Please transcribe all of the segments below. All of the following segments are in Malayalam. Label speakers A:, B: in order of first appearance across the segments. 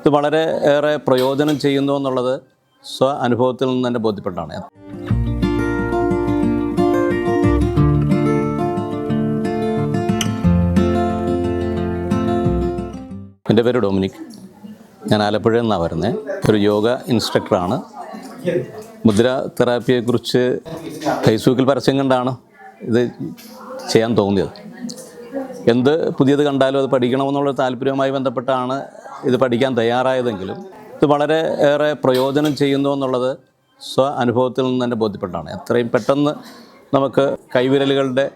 A: ഇത് വളരെ ഏറെ പ്രയോജനം ചെയ്യുന്നു എന്നുള്ളത് സ്വ അനുഭവത്തിൽ നിന്ന് തന്നെ ബോധ്യപ്പെട്ടാണ് എന്റെ പേര് ഡൊമിനിക്. ഞാൻ ആലപ്പുഴയിൽ നിന്നാണ് വരുന്നത് ഒരു യോഗ ഇൻസ്ട്രക്ടറാണ് മുദ്ര തെറാപ്പിയെക്കുറിച്ച് ഫേസ്ബുക്കിൽ പരസ്യം കണ്ടാണ് ഇത് ചെയ്യാൻ തോന്നിയത്. എന്ത് പുതിയത് കണ്ടാലും അത് പഠിക്കണമെന്നുള്ള താല്പര്യവുമായി ബന്ധപ്പെട്ടാണ് ഇത് പഠിക്കാൻ തയ്യാറായതെങ്കിലും ഇത് വളരെ ഏറെ പ്രയോജനം ചെയ്യുന്നു എന്നുള്ളത് സ്വ അനുഭവത്തിൽ നിന്ന് തന്നെ ബോധ്യപ്പെട്ടാണ് എത്രയും പെട്ടെന്ന് നമുക്ക് കൈവിരലുകളുടെ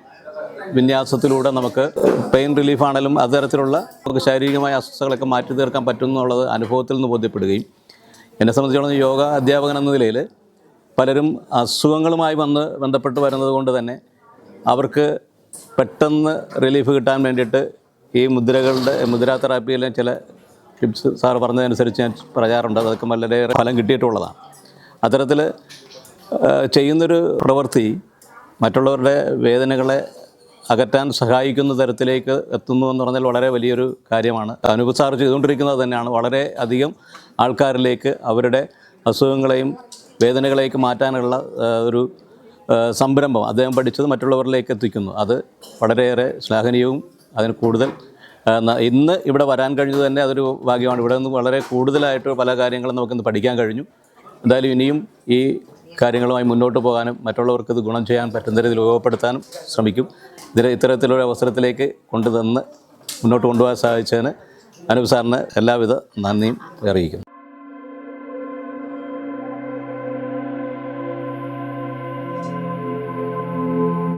A: വിന്യാസത്തിലൂടെ നമുക്ക് പെയിൻ റിലീഫ് ആണെങ്കിലും അത്തരത്തിലുള്ള നമുക്ക് ശാരീരികമായ അസ്വസ്ഥകളൊക്കെ മാറ്റി തീർക്കാൻ പറ്റും എന്നുള്ളത് അനുഭവത്തിൽ നിന്ന് ബോധ്യപ്പെടുകയും എന്നെ സംബന്ധിച്ചിടത്തോളം യോഗ അധ്യാപകൻ എന്ന നിലയിൽ പലരും അസുഖങ്ങളുമായി വന്ന് ബന്ധപ്പെട്ട് വരുന്നത് കൊണ്ട് തന്നെ അവർക്ക് പെട്ടെന്ന് റിലീഫ് കിട്ടാൻ വേണ്ടിയിട്ട് ഈ മുദ്രകളുടെ മുദ്രാ തെറാപ്പിയിലെ ചില ടിപ്സ് സാർ പറഞ്ഞതനുസരിച്ച് ഞാൻ പറയാറുണ്ട് അതൊക്കെ വളരെയേറെ ഫലം കിട്ടിയിട്ടുള്ളതാണ്. അത്തരത്തിൽ ചെയ്യുന്നൊരു പ്രവൃത്തി മറ്റുള്ളവരുടെ വേദനകളെ അകറ്റാൻ സഹായിക്കുന്ന തരത്തിലേക്ക് എത്തുന്നു എന്ന് പറഞ്ഞാൽ വളരെ വലിയൊരു കാര്യമാണ്. അനൂപ് സാർ ചെയ്തുകൊണ്ടിരിക്കുന്നത് തന്നെയാണ്. വളരെ അധികം ആൾക്കാരിലേക്ക് അവരുടെ അസുഖങ്ങളെയും വേദനകളെയൊക്കെ മാറ്റാനുള്ള ഒരു സംരംഭം അദ്ദേഹം പഠിച്ചത് മറ്റുള്ളവരിലേക്ക് എത്തിക്കുന്നു. അത് വളരെയേറെ ശ്ലാഘനീയവും അതിന് കൂടുതൽ ഇന്ന് ഇവിടെ വരാൻ കഴിഞ്ഞത് തന്നെ അതൊരു ഭാഗ്യമാണ്. ഇവിടെ നിന്ന് വളരെ കൂടുതലായിട്ട് പല കാര്യങ്ങളും നമുക്കിന്ന് പഠിക്കാൻ കഴിഞ്ഞു. എന്തായാലും ഇനിയും ഈ കാര്യങ്ങളുമായി മുന്നോട്ട് പോകാനും മറ്റുള്ളവർക്ക് ഇത് ഗുണം ചെയ്യാൻ പറ്റുന്ന രീതിയിൽ ഉപയോഗപ്പെടുത്താനും ശ്രമിക്കും. ഇതിനെ ഇത്തരത്തിലൊരു അവസരത്തിലേക്ക് കൊണ്ടുതന്ന് മുന്നോട്ട് കൊണ്ടുപോകാൻ സാധിച്ചതിന് അനൂപ് സാറിന് എല്ലാവിധ നന്ദിയും അറിയിക്കുന്നു.